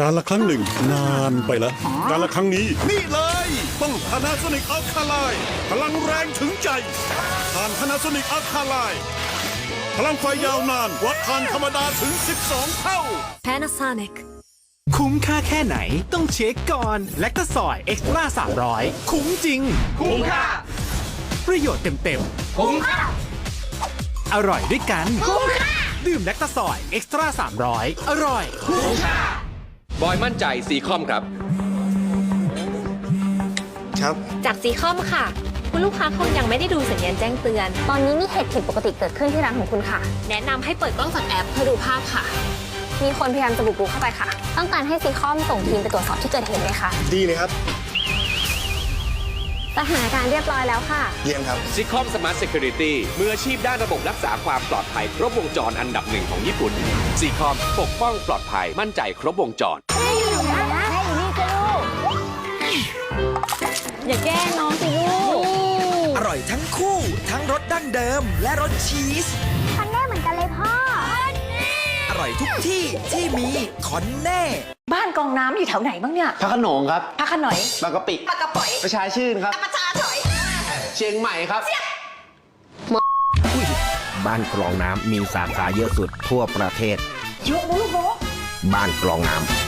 การละครั้งหนึ่งนานไปแล้ว การละครั้งนี้ นี่เลยต้อง Panasonic Alkaline พลังแรงถึงใจผ่าน Panasonic Alkaline พลังไฟยาวนานกว่าทานธรรมดาถึง 12 เท่า Panasonic คุ้มค่าแค่ไหนต้องเช็คก่อนและก็สอยเอ็กซ์ตร้า300 คุ้มจริง คุ้มค่า ประโยชน์เต็มๆ คุ้มค่า อร่อยด้วยกัน คุ้มค่า ดื่มแลคตาซอยเอ็กซ์ตร้า300 อร่อย บอยมั่นใจสีคอมครับ ครับ จากซีคอมค่ะ คุณลูกค้าคงยังไม่ได้ดูสัญญาณแจ้งเตือน ตอนนี้มีเหตุผิดปกติเกิดขึ้นที่ร้านของคุณค่ะ แนะนำให้เปิดกล้องจากแอปเพื่อดูภาพค่ะ มีคนพยายามจะบุกรุกเข้าไปค่ะ ต้องการให้ซีคอมส่งทีมไปตรวจสอบที่เกิดเหตุเลยค่ะดีเลยครับ สถานการณ์เรียบร้อยแล้วค่ะ เยี่ยมครับ ซิคอมสมาร์ทเซ u r ริตี้มืออาชีพด้านระบบรักษาความปลอดภัยครบวงจรอันดับหนึ่งของญี่ปุ่นซีคอมปกป้องปลอดภัยมั่นใจครบวงจรอย่าแกล้งน้องสิลูก อร่อยทั้งคู่ ทั้งรสดั้งเดิม และรสชีส ทุกที่ที่มีคอนแน่ บ้านกองน้ำอยู่แถวไหนบ้างเนี่ยพระโขนงครับพระขนอยบางกะปิปากกระป๋อยประชาชื่นครับ ประชาถอย เชียงใหม่ครับ บ้านกรองน้ำมีสาขาเยอะสุดทั่วประเทศ เยอะนะลูกเนาะ บ้านกรองน้ำ